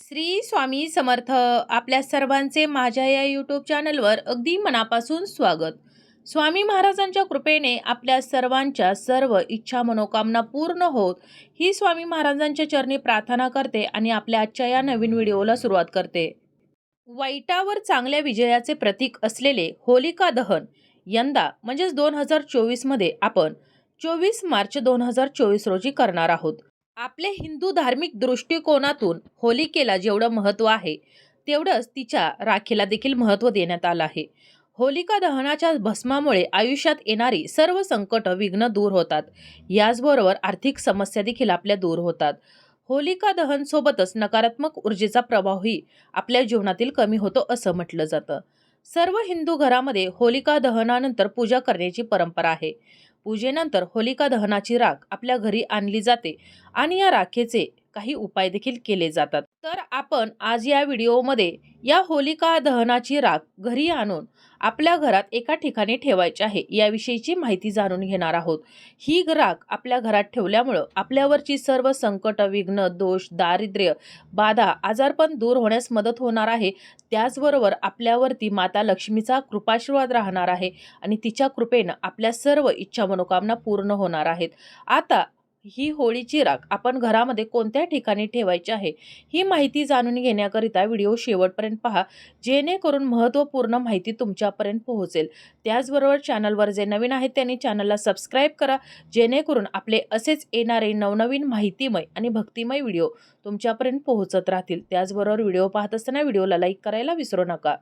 श्री स्वामी समर्थ आपल्या सर्वांचे माझ्या या यूट्यूब चॅनलवर अगदी मनापासून स्वागत. स्वामी महाराजांच्या कृपेने आपल्या सर्वांच्या सर्व इच्छा मनोकामना पूर्ण होत ही स्वामी महाराजांच्या चरणी प्रार्थना करते आणि आपल्या आजच्या या नवीन व्हिडिओला सुरुवात करते. वाईटावर चांगल्या विजयाचे प्रतीक असलेले होलिका दहन यंदा म्हणजेच दोन हजार चोवीसमध्ये आपण चोवीस मार्च दोन हजार चोवीस रोजी करणार आहोत. आपल्या हिंदू धार्मिक दृष्टिकोनातून होलिकेला जेवढं महत्त्व आहे तेवढंच तिच्या राखीला देखील महत्त्व देण्यात आलं आहे. होलिका दहनाच्या भस्मामुळे आयुष्यात येणारी सर्व संकट विघ्न दूर होतात. याचबरोबर आर्थिक समस्या देखील आपल्या दूर होतात. होलिका दहन सोबतच नकारात्मक ऊर्जेचा प्रभावही आपल्या जीवनातील कमी होतो असं म्हटलं जातं. सर्व हिंदू घरामध्ये होलिका दहनानंतर पूजा करण्याची परंपरा आहे. पूजेनंतर होलिका दहनाची राख आपल्या घरी आणली जाते आणि या राखेचे काही उपाय देखील केले जातात. तर आपण आज या व्हिडिओमध्ये या होलिका दहनाची राख घरी आणून आपल्या घरात एका ठिकाणी ठेवायचे आहे. याविषयीची माहिती जाणून घेणार आहोत. ही राख आपल्या घरात ठेवल्यामुळं आपल्यावरची सर्व संकट विघ्न दोष दारिद्र्य बाधा आजारपण दूर होण्यास मदत होणार आहे. त्याचबरोबर आपल्यावरती माता लक्ष्मीचा कृपाशीर्वाद राहणार आहे आणि तिच्या कृपेनं आपल्या सर्व इच्छा मनोकामना पूर्ण होणार आहेत. आता ही होळीची राख आपण घरामध्ये कोणत्या ठिकाणी ठेवायची आहे ही माहिती जाणून घेण्याकरिता व्हिडिओ शेवटपर्यंत पहा. जेणेकरून महत्त्वपूर्ण माहिती तुमच्यापर्यंत पोहोचेल. त्याचबरोबर चॅनलवर जे नवीन आहेत त्यांनी चॅनलला सबस्क्राईब करा. जेणेकरून आपले असेच येणारे नवनवीन माहितीमय आणि भक्तिमय व्हिडिओ तुमच्यापर्यंत पोहोचत राहतील. त्याचबरोबर व्हिडिओ पाहत असताना व्हिडिओला लाईक करायला विसरू नका.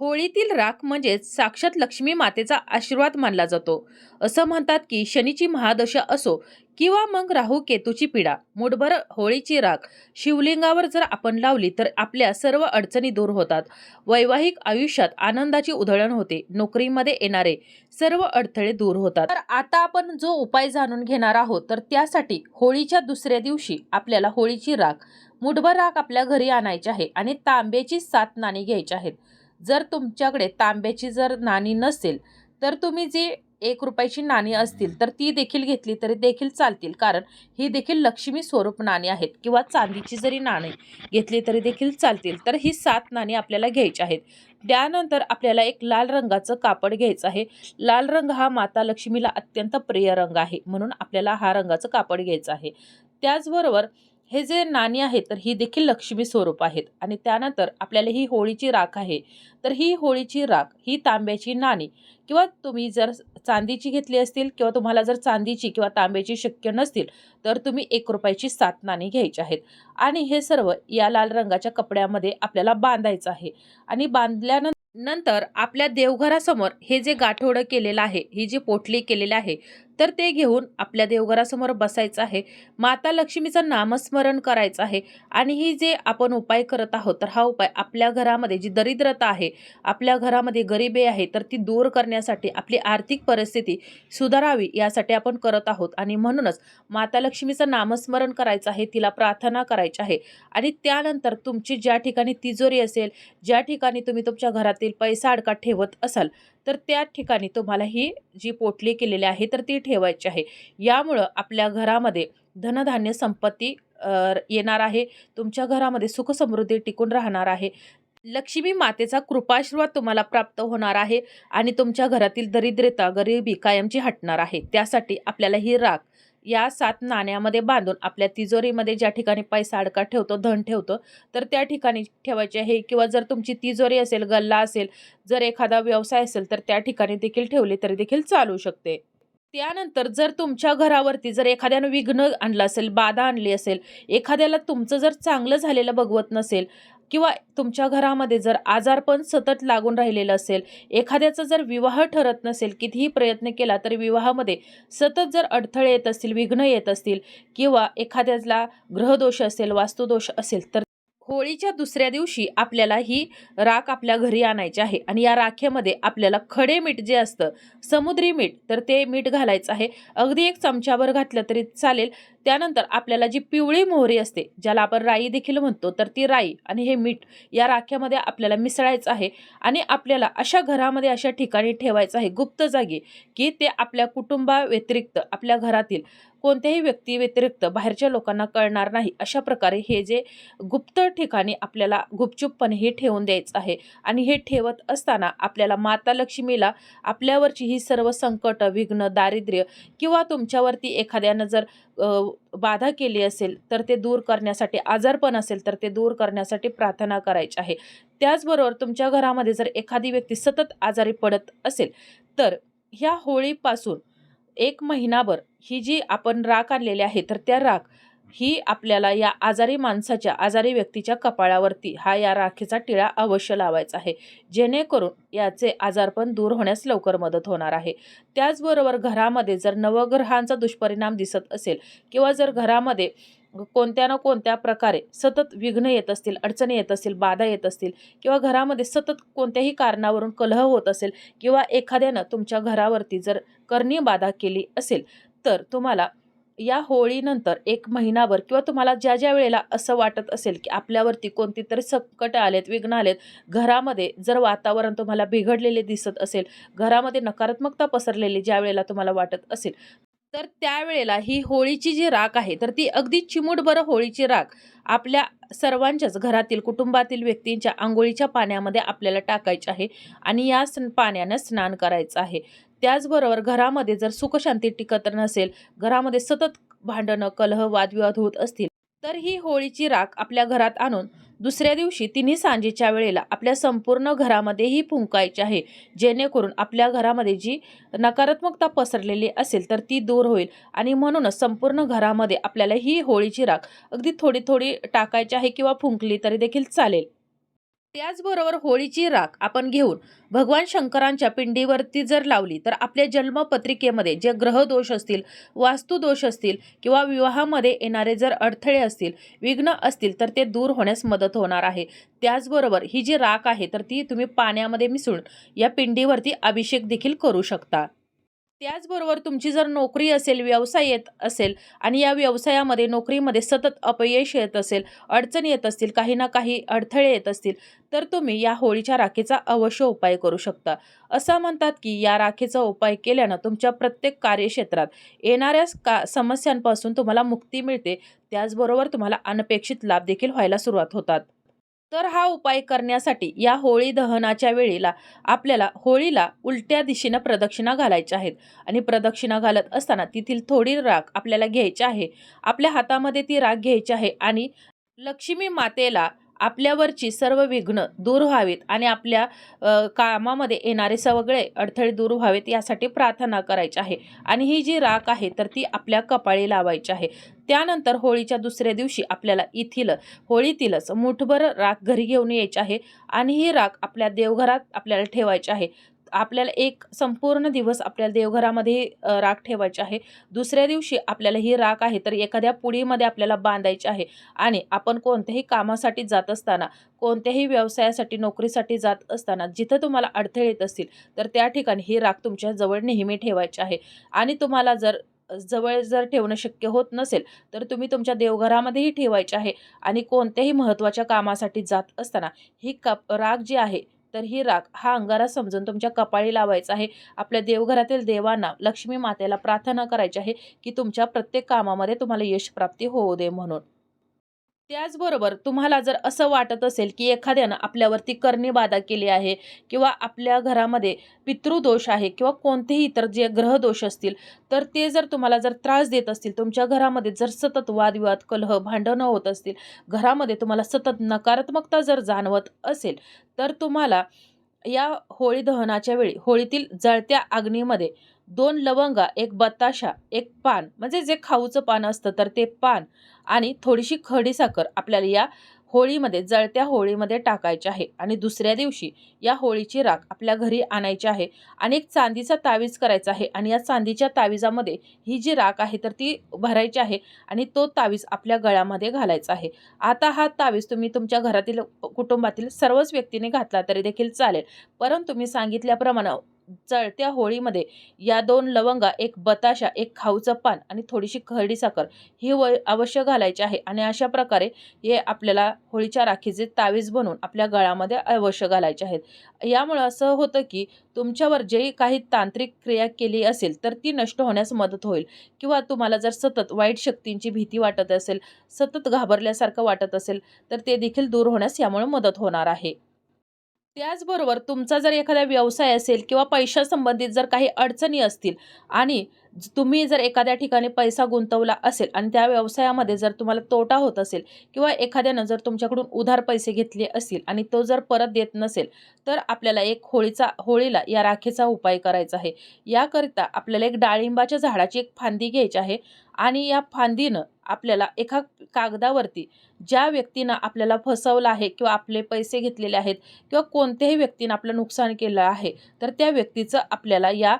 होळीतील राख म्हणजेच साक्षात लक्ष्मी मातेचा आशीर्वाद मानला जातो. असं म्हणतात की शनीची महादशा असो किंवा मग राहू केतूची पीडा मुठभर होळीची राख शिवलिंगावर जर आपण लावली तर आपल्या सर्व अडचणी दूर होतात. वैवाहिक आयुष्यात आनंदाची उधळण होते. नोकरीमध्ये येणारे सर्व अडथळे दूर होतात. तर आता आपण जो उपाय जाणून घेणार आहोत तर त्यासाठी होळीच्या दुसऱ्या दिवशी आपल्याला होळीची राख मुठभर राख आपल्या घरी आणायची आहे आणि तांब्याची सात नाणी घ्यायची आहेत. जर तुमच्याकडे तांब्याची जर नाणी नसेल तर तुम्ही जी एक रुपयाची नाणी असतील तर ती देखील घेतली तरी देखील चालतील. कारण ही देखील लक्ष्मी स्वरूप नाणी आहेत किंवा चांदीची जरी नाणी घेतली तरी देखील चालतील. तर ही सात नाणी आपल्याला घ्यायची आहेत. त्यानंतर आपल्याला एक लाल रंगाचं कापड घ्यायचं आहे. लाल रंग हा माता लक्ष्मीला अत्यंत प्रिय रंग आहे. म्हणून आपल्याला हा रंगाचं कापड घ्यायचं आहे. त्याचबरोबर हे जे नाणी आहेत तर ही देखील लक्ष्मी स्वरूप आहेत. आणि त्यानंतर आपल्याला ही होळीची राख आहे. तर ही होळीची राख ही तांब्याची नाणी किंवा तुम्ही जर चांदीची घेतली असतील किंवा तुम्हाला जर चांदीची किंवा तांब्याची शक्य नसतील तर तुम्ही एक रुपयाची सात नाणी घ्यायची आहेत. आणि हे सर्व या लाल रंगाच्या कपड्यामध्ये आपल्याला बांधायचं आहे. आणि बांधल्यानंतर नंतर आपल्या देवघरासमोर हे जे गाठोडं केलेलं आहे ही जी पोटली केलेली आहे तर ते घेऊन आपल्या देवघरासमोर बसायचं आहे. माता लक्ष्मीचं नामस्मरण करायचं आहे. आणि ही जे आपण उपाय करत आहोत तर हा उपाय आपल्या घरामध्ये जी दरिद्रता आहे आपल्या घरामध्ये गरिबी आहे तर ती दूर करण्यासाठी आपली आर्थिक परिस्थिती सुधारावी यासाठी आपण करत आहोत. आणि म्हणूनच माता लक्ष्मीचं नामस्मरण करायचं आहे तिला प्रार्थना करायची आहे. आणि त्यानंतर तुमची ज्या ठिकाणी तिजोरी असेल ज्या ठिकाणी तुम्ही तुमच्या घरातील पैसा अडका ठेवत असाल तर त्या ठिकाणी तुम्हाला ही जी पोटली केलेली आहे तर ती ठेवायची आहे. यामुळं आपल्या घरामध्ये धनधान्य संपत्ती येणार आहे. तुमच्या घरामध्ये सुखसमृद्धी टिकून राहणार आहे. लक्ष्मी मातेचा कृपाशीर्वाद तुम्हाला प्राप्त होणार आहे आणि तुमच्या घरातील दरिद्रता गरिबी कायमची हटणार आहे. त्यासाठी आपल्याला ही राख या सात नाण्यामध्ये बांधून आपल्या तिजोरीमध्ये ज्या ठिकाणी पैसा अडका ठेवतो धन ठेवतो तर त्या ठिकाणी ठेवायचे आहे. किंवा जर तुमची तिजोरी असेल गल्ला असेल जर एखादा व्यवसाय असेल तर त्या ठिकाणी देखील ठेवले तरी देखील चालू शकते. त्यानंतर जर तुमच्या घरावरती जर एखाद्यानं विघ्न आणलं असेल बाधा आणली असेल एखाद्याला तुमचं जर चांगलं झालेलं बघवत नसेल किंवा तुमच्या घरामध्ये जर आजारपण सतत लागून राहिलेलं असेल एखाद्याचा जर विवाह ठरत नसेल कितीही प्रयत्न केला तरी विवाहामध्ये सतत जर अडथळे येत असतील विघ्न येत असतील किंवा एखाद्याला ग्रहदोष असेल वास्तुदोष असेल तर होळीच्या दुसऱ्या दिवशी आपल्याला ही राख आपल्या घरी आणायची आहे. आणि या राखेमध्ये आपल्याला खडे मीठ जे असतं समुद्री मीठ तर ते मीठ घालायचं आहे. अगदी एक चमच्याभर घातलं तरी चालेल. त्यानंतर आपल्याला जी पिवळी मोहरी असते ज्याला आपण राई देखील म्हणतो तर ती राई आणि हे मीठ या राख्यामध्ये आपल्याला मिसळायचं आहे. आणि आपल्याला अशा घरामध्ये अशा ठिकाणी ठेवायचं आहे गुप्त जागी की ते आपल्या कुटुंबाव्यतिरिक्त आपल्या घरातील कोणत्याही व्यक्ती व्यतिरिक्त बाहेरच्या लोकांना कळणार नाही. अशा प्रकारे हे जे गुप्त ठिकाणी आपल्याला गुपचूपपणे हे ठेवून द्यायचं आहे आणि हे ठेवत असताना आपल्याला माता लक्ष्मीला आपल्यावरची ही सर्व संकट विघ्न दारिद्र्य किंवा तुमच्यावरती एखाद्यानं जर बाधा केली असेल तर ते दूर करण्यासाठी आजारपण असेल तर ते दूर करण्यासाठी प्रार्थना करायची आहे. त्याचबरोबर तुमच्या घरामध्ये जर एखादी व्यक्ती सतत आजारी पडत असेल तर ह्या होळीपासून एक महिनाभर ही जी आपण राख आणलेली आहे तर त्या राख ही आपल्याला या आजारी माणसाच्या आजारी व्यक्तीच्या कपाळावरती हा या राखेचा टिळा अवश्य लावायचा आहे. जेणेकरून याचे आजारपण दूर होण्यास लवकर मदत होणार आहे. त्याचबरोबर घरामध्ये जर नवग्रहांचा दुष्परिणाम दिसत असेल किंवा जर घरामध्ये कोणत्या ना कोणत्या प्रकारे सतत विघ्न येत असतील अडचणी येत असतील बाधा येत असतील किंवा घरामध्ये सतत कोणत्याही कारणावरून कलह होत असेल किंवा एखाद्यानं तुमच्या घरावरती जर करणी बाधा केली असेल तर तुम्हाला या होळीनंतर एक महिनाभर किंवा तुम्हाला ज्या ज्या वेळेला असं वाटत असेल की आपल्यावरती कोणती तरी संकट आलेत विघ्न आलेत घरामध्ये जर वातावरण तुम्हाला बिघडलेले दिसत असेल घरामध्ये नकारात्मकता पसरलेली ज्या वेळेला तुम्हाला वाटत असेल तर त्यावेळेला ही होळीची जी राख आहे तर ती अगदी चिमूटभर होळीची राख आपल्या सर्वांच्याच घरातील कुटुंबातील व्यक्तींच्या आंघोळीच्या पाण्यामध्ये आपल्याला टाकायची आहे आणि या स्न पाण्यानं स्नान करायचं आहे. त्याचबरोबर घरामध्ये जर सुखशांती टिकत नसेल घरामध्ये सतत भांडणं कलह वादविवाद होत असतील तर ही होळीची राख आपल्या घरात आणून दुसऱ्या दिवशी तिन्ही सांजेच्या वेळेला आपल्या संपूर्ण घरामध्येही फुंकायची आहे. जेणेकरून आपल्या घरामध्ये जी नकारात्मकता पसरलेली असेल तर ती दूर होईल आणि म्हणूनच संपूर्ण घरामध्ये आपल्याला ही होळीची राख अगदी थोडी थोडी टाकायची आहे किंवा फुंकली तरी देखील चालेल. त्याचबरोबर होळीची राख आपण घेऊन भगवान शंकरांच्या पिंडीवरती जर लावली तर आपल्या जन्मपत्रिकेमध्ये जे ग्रहदोष असतील वास्तुदोष असतील किंवा विवाहामध्ये येणारे जर अडथळे असतील विघ्न असतील तर ते दूर होण्यास मदत होणार आहे. त्याचबरोबर ही जी राख आहे तर ती तुम्ही पाण्यामध्ये मिसळून या पिंडीवरती अभिषेक देखील करू शकता. त्याचबरोबर तुमची जर नोकरी असेल व्यवसाय येत असेल आणि या व्यवसायामध्ये नोकरीमध्ये सतत अपयश येत असेल अडचणी येत असतील काही ना काही अडथळे येत असतील तर तुम्ही या होळीच्या राखेचा अवश्य उपाय करू शकता. असं म्हणतात की या राखेचा उपाय केल्यानं तुमच्या प्रत्येक कार्यक्षेत्रात येणाऱ्या का समस्यांपासून तुम्हाला मुक्ती मिळते. त्याचबरोबर तुम्हाला अनपेक्षित लाभ देखील व्हायला सुरुवात होतात. तर हा उपाय करण्यासाठी या होळी दहनाच्या वेळेला आपल्याला होळीला उलट्या दिशेनं प्रदक्षिणा घालायच्या आहेत. आणि प्रदक्षिणा घालत असताना तेथील थोडी राख आपल्याला घ्यायची आहे. आपल्या हातामध्ये ती राख घ्यायची आहे आणि लक्ष्मी मातेला आपल्यावरची सर्व विघ्न दूर व्हावीत आणि आपल्या कामामध्ये येणारे सगळे अडथळे दूर व्हावेत यासाठी प्रार्थना करायची आहे. आणि ही जी राख आहे तर ती आपल्या कपाळी लावायची आहे. त्यानंतर होळीच्या दुसऱ्या दिवशी आपल्याला इथील होळीतीलच मुठभर राख घरी घेऊन यायची आहे आणि ही राख आपल्या देवघरात आपल्याला ठेवायची आहे. आपल्याला एक संपूर्ण दिवस आपल्याला देवघरामध्ये राख ठेवायची आहे. दुसऱ्या दिवशी आपल्याला ही राख आहे तर एखाद्या पुडीमध्ये आपल्याला बांधायची आहे. आणि आपण कोणत्याही कामासाठी जात असताना कोणत्याही व्यवसायासाठी नोकरीसाठी जात असताना जिथं तुम्हाला अडथळे येत असतील तर त्या ठिकाणी ही राख तुमच्या जवळ नेहमी ठेवायची आहे. आणि तुम्हाला जर जवळ जर ठेवणं शक्य होत नसेल तर तुम्ही तुमच्या देवघरामध्येही ठेवायचे आहे. आणि कोणत्याही महत्त्वाच्या कामासाठी जात असताना ही कप राख जी आहे तर ही राख हा अंगारा समजून तुमच्या कपाळी लावायचा आहे. आपल्या देवघरातील देवांना लक्ष्मी मातेला प्रार्थना करायची आहे की तुमच्या प्रत्येक कामामध्ये तुम्हाला यश प्राप्ती होऊ दे म्हणून. त्याचबरोबर तुम्हाला जर असं वाटत असेल की एखाद्यानं आपल्यावरती करणी बाधा केली आहे किंवा आपल्या घरामध्ये पितृदोष आहे किंवा कोणतेही इतर जे ग्रहदोष असतील तर ते जर तुम्हाला जर त्रास देत असतील तुमच्या घरामध्ये जर सतत वादविवाद कलह भांडणं होत असतील घरामध्ये तुम्हाला सतत नकारात्मकता जर जाणवत असेल तर तुम्हाला या होळी दहनाच्या वेळी होळीतील जळत्या अग्नीमध्ये दोन लवंगा एक बताशा एक पान म्हणजे जे खाऊचं पान असतं तर ते पान आणि थोडीशी खडीसाखर आपल्याला या होळीमध्ये जळत्या होळीमध्ये टाकायचे आहे. आणि दुसऱ्या दिवशी या होळीची राख आपल्या घरी आणायची आहे आणि एक चांदीचा तावीज करायचा आहे. आणि या चांदीच्या ताविजामध्ये ही जी राख आहे तर ती भरायची आहे आणि तो तावीज आपल्या गळ्यामध्ये घालायचा आहे. आता हा तावीज तुम्ही तुमच्या घरातील कुटुंबातील सर्वच व्यक्तीने घातला तरी देखील चालेल. परंतु मी सांगितल्याप्रमाणे चळत्या होळीमध्ये या दोन लवंगा एक बताशा एक खाऊचं पान आणि थोडीशी खरडी साखर ही व अवश्य घालायची आहे आणि अशा प्रकारे हे आपल्याला होळीच्या राखीचे तावीज बनवून आपल्या गळामध्ये अवश्य घालायचे आहेत. यामुळं असं होतं की तुमच्यावर जे काही तांत्रिक क्रिया केली असेल तर ती नष्ट होण्यास मदत होईल. किंवा तुम्हाला जर सतत वाईट शक्तींची भीती वाटत असेल सतत घाबरल्यासारखं वाटत असेल तर ते देखील दूर होण्यास यामुळे मदत होणार आहे. त्याचबरोबर तुमचा जर एखादा व्यवसाय असेल किंवा पैशासंबंधित जर काही अडचणी असतील आणि ज- तुम्ही जर एखाद्या ठिकाणी पैसा गुंतवला असेल आणि त्या व्यवसायामध्ये जर तुम्हाला तोटा होत असेल किंवा एखाद्यानं जर तुमच्याकडून उधार पैसे घेतले असतील आणि तो जर परत देत नसेल तर आपल्याला एक होळीचा होळीला या राखेचा उपाय करायचा आहे. याकरिता आपल्याला एक डाळिंबाच्या झाडाची एक फांदी घ्यायची आहे. आणि या फांदीनं आपल्याला एका कागदावरती ज्या व्यक्तीनं आपल्याला फसवलं आहे किंवा आपले पैसे घेतलेले आहेत किंवा कोणत्याही व्यक्तीनं आपलं नुकसान केलं आहे तर त्या व्यक्तीचं आपल्याला या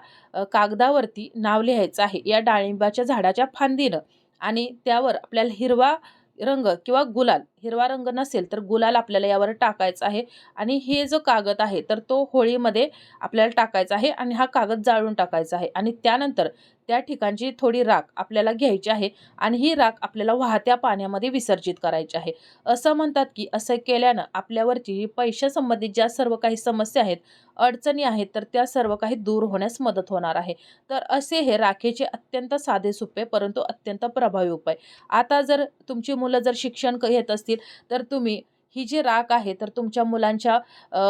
कागदावरती नाव लिहायचं आहे या डाळिंबाच्या झाडाच्या फांदीनं. आणि त्यावर आपल्याला हिरवा रंग किंवा गुलाल हिरवा रंग नसेल तर गुलाल आपल्याला यावर टाकायचा आहे. आणि हे जो कागद आहे तर तो होळीमध्ये आपल्याला टाकायचा आहे आणि हा कागद जाळून टाकायचा आहे. आणि त्यानंतर त्या ठिकाणची थोडी राख आपल्याला घ्यायची आहे आणि ही राख आपल्याला वाहत्या पाण्यामध्ये विसर्जित करायची आहे. असं म्हणतात की असं केल्यानं आपल्यावरची ही पैशासंबंधित ज्या सर्व काही समस्या आहेत अडचणी आहेत तर त्या सर्व काही दूर होण्यास मदत होणार आहे. तर असे हे राखेचे अत्यंत साधे सोपे परंतु अत्यंत प्रभावी उपाय. आता जर तुमची मुलं जर शिक्षण क- घेत असतील तर तुम्ही ही जी राख आहे तर तुमच्या मुलांच्या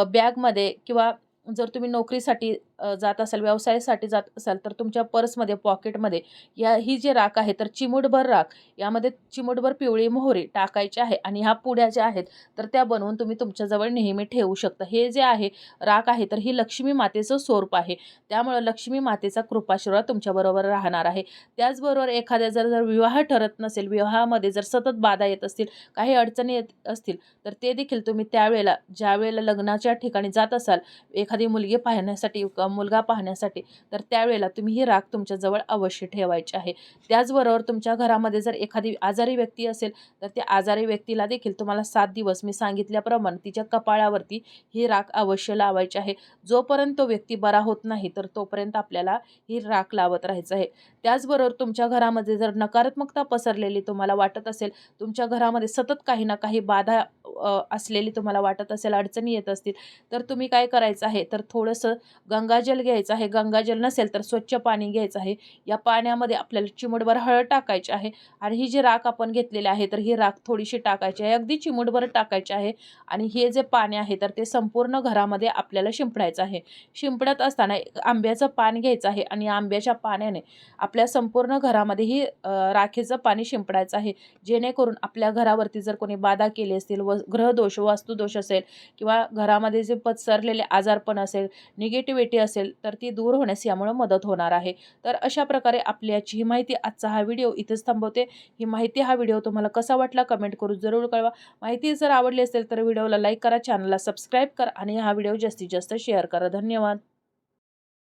बॅगमध्ये किंवा जर तुम्ही नोकरीसाठी जात असाल व्यवसायासाठी जात असाल तर तुमच्या पर्समध्ये पॉकेटमध्ये या ही जी राख आहे तर चिमूटभर राख यामध्ये चिमूटभर पिवळी मोहरी टाकायची आहे आणि ह्या पुड्या ज्या आहेत तर त्या बनवून तुम्ही तुमच्याजवळ नेहमी ठेवू शकता. हे जे आहे राख आहे तर ही लक्ष्मी मातेचं स्वरूप आहे. त्यामुळं लक्ष्मी मातेचा कृपाशीर्वाद तुमच्याबरोबर राहणार आहे. त्याचबरोबर एखाद्या जर जर विवाह ठरत नसेल विवाहामध्ये जर सतत बाधा येत असतील काही अडचणी येत असतील तर ते देखील तुम्ही त्यावेळेला ज्या वेळेला लग्नाच्या ठिकाणी जात असाल एखादी मुलगी पाहण्यासाठी किंवा मुलगा पाहण्यासाठी तर त्यावेळेला तुम्ही ही राख तुमच्याजवळ अवश्य ठेवायची आहे. त्याचबरोबर तुमच्या घरामध्ये जर एखादी आजारी व्यक्ती असेल तर त्या आजारी व्यक्तीला देखील तुम्हाला सात दिवस मी सांगितल्याप्रमाणे तिच्या कपाळावरती ही राख अवश्य लावायची आहे. जोपर्यंत तो व्यक्ती बरा होत नाही तर तोपर्यंत आपल्याला ही राख लावत राहायचं आहे. त्याचबरोबर तुमच्या घरामध्ये जर नकारात्मकता पसरलेली तुम्हाला वाटत असेल तुमच्या घरामध्ये सतत काही ना काही बाधा असलेली तुम्हाला वाटत असेल अडचणी येत असतील तर तुम्ही काय करायचं आहे? तर थोडंसं गंगाजल घ्यायचं आहे. गंगाजल नसेल तर स्वच्छ पाणी घ्यायचं आहे. या पाण्यामध्ये आपल्याला चिमूटभर हळद टाकायची आहे. आणि ही जी राख आपण घेतलेली आहे तर ही राख थोडीशी टाकायची आहे. अगदी चिमूटभर टाकायची आहे. आणि हे जे पाणी आहे तर ते संपूर्ण घरामध्ये आपल्याला शिंपडायचं आहे. शिंपडत असताना एक आंब्याचं पान घ्यायचं आहे. आणि आंब्याच्या पाण्याने आपल्या संपूर्ण घरामध्ये ही राखेचं पाणी शिंपडायचं आहे. जेणेकरून आपल्या घरावरती जर कोणी बाधा केली असतील व ग्रहदोष वास्तुदोष असेल किंवा घरामध्ये जे पसरलेले आजारपण असेल निगेटिव्हिटी असेल तर ती दूर होण्यास यामुळे मदत होणार आहे. तर अशा प्रकारे आपल्याची ही माहिती आजचा हा व्हिडिओ इथेच थांबवते. ही माहिती हा व्हिडिओ तुम्हाला कसा वाटला कमेंट करून जरूर कळवा. माहिती जर आवडली असेल तर व्हिडिओला लाईक करा चॅनलला सबस्क्राईब करा आणि हा व्हिडिओ जास्तीत जास्त शेअर करा. धन्यवाद.